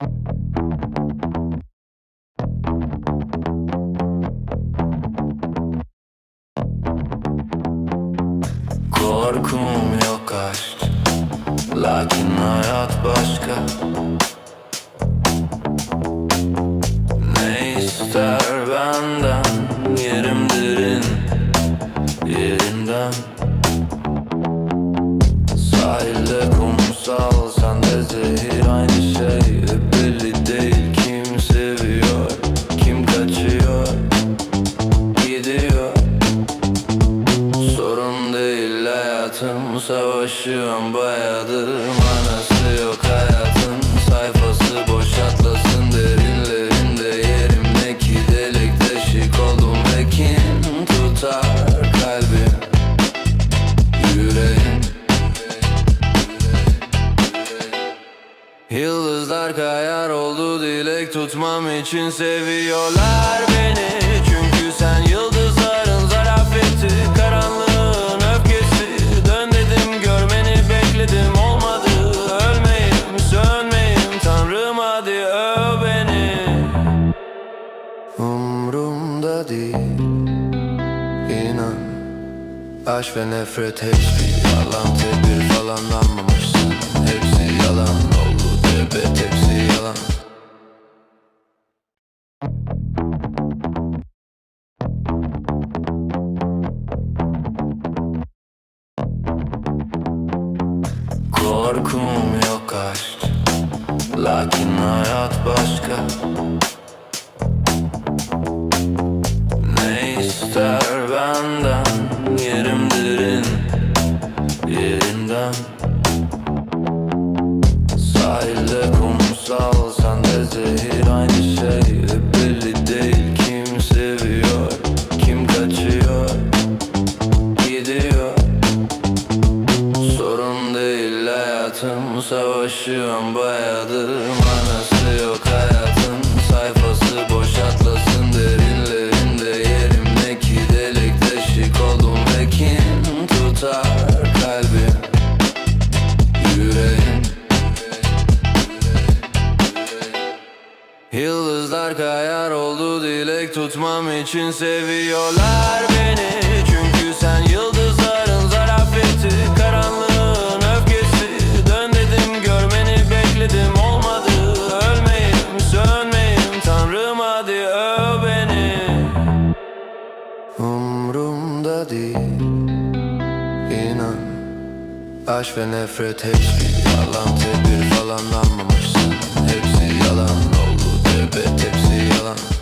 Korkum yok aşk Lakin hayat başka. Ne ister benden Yerimdirin Yerinden. Sahilde kumsal Sende zehir Savaşıyorum bayağıdır Manası yok hayatın. Sayfası boş atlasın Derinlerinde. Yerimdeki delik deşik oldum Ve kim tutar kalbim. Yüreğim. Yıldızlar kayar oldu dilek tutmam için seviyorlar Aşk ve nefret hepsi yalan. Tedbir falan anmamışsın Hepsi yalan. Oldu tebet hepsi yalan. Korkum yok aşk. Lakin hayat başka. Ne ister benden Yerinden Sahilde kumsal Sende zehir. Aynı şey belli değil. Kim seviyor Kim kaçıyor? Gidiyor. Sorun değil hayatım. Savaşıyorum bayağıdır Manası yok hayatın Yıldızlar kayar oldu dilek tutmam için seviyorlar beni. Çünkü sen yıldızların zarafeti Karanlığın öfkesi. Dön dedim görmeni bekledim olmadı. Ölmeyim sönmeyim Tanrım hadi öv beni. Umrumda değil inan. Aşk ve nefret hepsi yalan. Tedbir falan anmam Müebbet hepsi yalan.